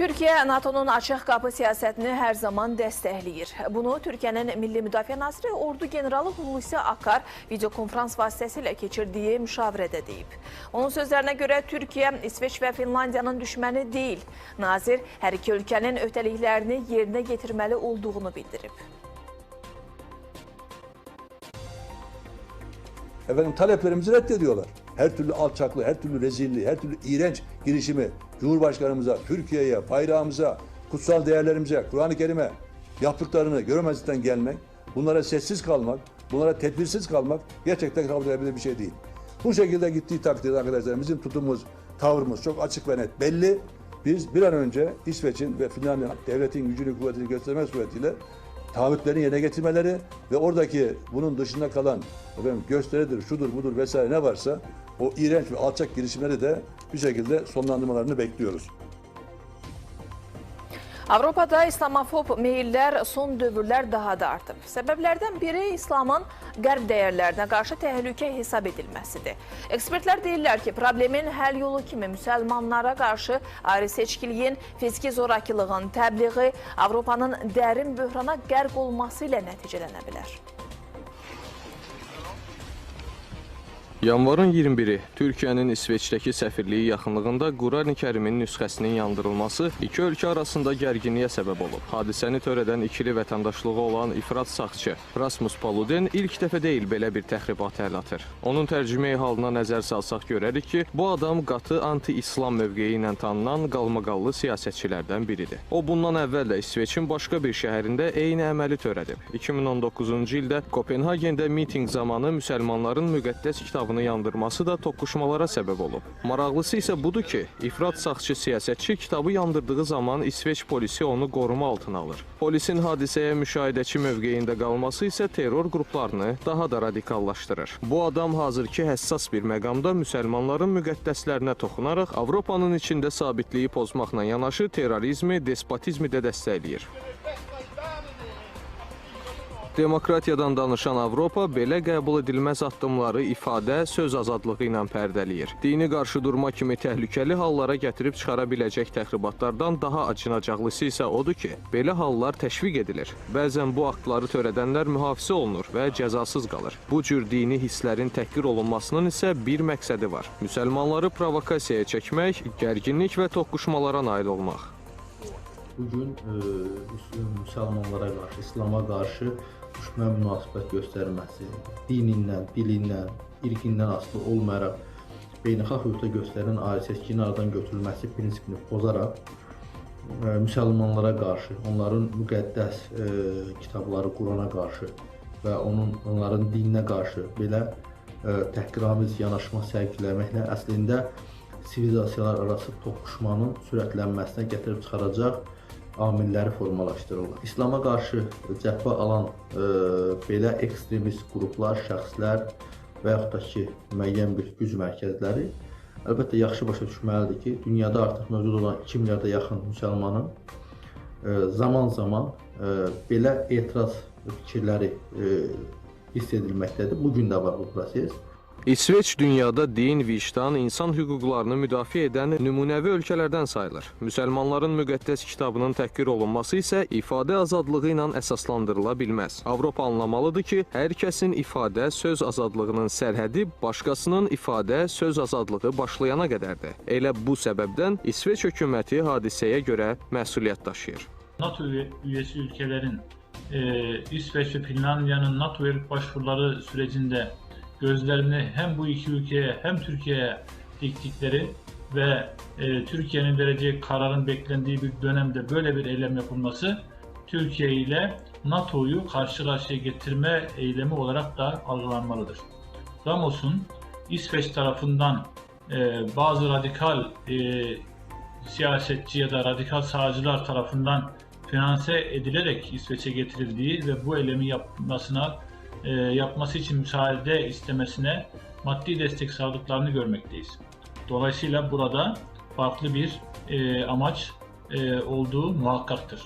Türkiyə NATO-nun açıq qapı siyasətini hər zaman dəstəkləyir. Bunu Türkiyənin Milli Müdafiə Naziri Ordu generalı Hulusi Akar videokonferans vasitəsilə keçirdiyi müşavirədə deyib. Onun sözlərinə görə Türkiyə İsveç və Finlandiyanın düşməni deyil. Nazir hər iki ölkənin öhdəliklərini yerinə getirməli olduğunu bildirib. Efendim taleplerimizi reddediyorlar. Her türlü alçaklığı, her türlü rezilliği, her türlü iğrenç girişimi Cumhurbaşkanımıza, Türkiye'ye, bayrağımıza, kutsal değerlerimize, Kur'an-ı Kerim'e yaptıklarını görmezlikten gelmek, bunlara sessiz kalmak, bunlara tedbirsiz kalmak gerçekten kabul edilebilir bir şey değil. Bu şekilde gittiği takdirde arkadaşlar bizim tutumumuz, tavrımız çok açık ve net belli. Biz bir an önce İsveç'in ve Finlandiya devletin gücünü kuvvetini göstermek suretiyle taahhütlerini yerine getirmeleri ve oradaki bunun dışında kalan efendim, gösteridir, şudur budur vesaire ne varsa o iğrenç ve alçak girişimleri de bir şekilde sonlandırmalarını bekliyoruz. Avropada islamofob meyillər son dövrlər daha da artıb. Səbəblərdən biri İslamın qərb dəyərlərinə qarşı təhlükə hesab edilməsidir. Ekspertlər deyirlər ki, problemin həll yolu kimi müsəlmanlara qarşı ayrı seçkiliyin, fiziki zorakılığın təbliği Avropanın dərin böhrana qərq olması ilə nəticələnə bilər. Yanvarın 21-i Türkiyənin İsveçdəki səfirliyi yaxınlığında Qurani Kərimin nüsxəsinin yandırılması iki ölkə arasında gərginliyə səbəb olub. Hadisəni törədən ikili vətəndaşlığı olan İfrat Saxçı Rasmus Paluden ilk dəfə deyil belə bir təxribat əl atır. Onun tərcümeyi halına nəzər salsaq görərik ki, bu adam qatı anti-İslam mövqeyi ilə tanınan qalmaqallı siyasətçilərdən biridir. O bundan əvvəl də İsveçin başqa bir şəhərində eyni əməli törədib. 2019-cu ildə Kopenhagendə mitinq zamanı müsəlmanların müqəddəs kitabı kitabını yandırması da toqquşmalara səbəb olub. Maraqlısı isə budur ki, İfrat Saxçı siyasətçi kitabı yandırdığı zaman İsveç polisi onu qoruma altına alır. Polisin hadisəyə müşahidəçi mövqeyində qalması isə terror qruplarını daha da radikallaşdırır. Bu adam hazırki həssas bir məqamda müsəlmanların müqəddəslərinə toxunaraq Avropanın içində sabitliyi pozmaqla yanaşı terrorizmi, despotizmi də dəstəkləyir. Demokratiyadan danışan Avropa belə qəbul edilməz addımları ifadə, söz azadlığı ilə pərdələyir. Dini qarşıdurma kimi təhlükəli hallara gətirib çıxara biləcək təxribatlardan daha acınacaqlısı isə odur ki, belə hallar təşviq edilir. Bəzən bu aktları törədənlər mühafizə olunur və cəzasız qalır. Bu cür dini hisslərin təhqir olunmasının isə bir məqsədi var. Müsəlmanları provokasiyaya çəkmək, gərginlik və toqquşmalara nail olmaq. Bugün e, müsəlmanlara qarşı, İslama qarşı düşmən münasibət göstərməsi, dinindən, dilindən, irqindən asılı olmayaraq beynəlxalq hüquqda göstərilən ayrı seçkinin aradan götürülməsi prinsipini pozaraq e, müsəlmanlara qarşı, onların müqəddəs e, kitabları Qurana qarşı və onun onların dininə qarşı belə e, təhqiramiz yanaşma sərgiləməklə əslində sivilizasiyalar arası toqquşmanın sürətlənməsinə gətirib çıxaracaq amilləri formalaşdırırlar. İslama qarşı cəbhə alan e, belə ekstremist qruplar, şəxslər və yaxud da ki, müəyyən bir güc mərkəzləri əlbəttə yaxşı başa düşməlidir ki, dünyada artıq mövcud olan 2 milyarda yaxın müsəlmanın e, zaman-zaman e, belə etiraz fikirləri e, hiss edilməkdədir. Bu gün də var bu proses. İsveç dünyada din, vicdan, insan hüquqlarını müdafiə edən nümunəvi ölkələrdən sayılır. Müsəlmanların müqəddəs kitabının təhqir olunması isə ifadə azadlığı ilə əsaslandırıla bilməz. Avropa anlamalıdır ki, hər kəsin ifadə, söz azadlığının sərhədi başqasının ifadə, söz azadlığı başlayana qədərdir. Elə bu səbəbdən İsveç hökuməti hadisəyə görə məsuliyyət daşıyır. NATO üyesi ülkelerin e, İsveç ve Finlandiya'nın NATO'ya başvuruları sürecinde gözlerini hem bu iki ülkeye hem Türkiye'ye diktikleri ve e, Türkiye'nin vereceği kararın beklendiği bir dönemde böyle bir eylem yapılması Türkiye ile NATO'yu karşı karşıya getirme eylemi olarak da algılanmalıdır. Ramos'un İsveç tarafından e, bazı radikal e, siyasetçi ya da radikal sağcılar tarafından finanse edilerek İsveç'e getirildiği ve bu eylemi yapmasına e, yapması için müsaade istemesine maddi destek sağladıklarını görmekteyiz. Dolayısıyla burada farklı bir e, amaç e, olduğu muhakkaktır.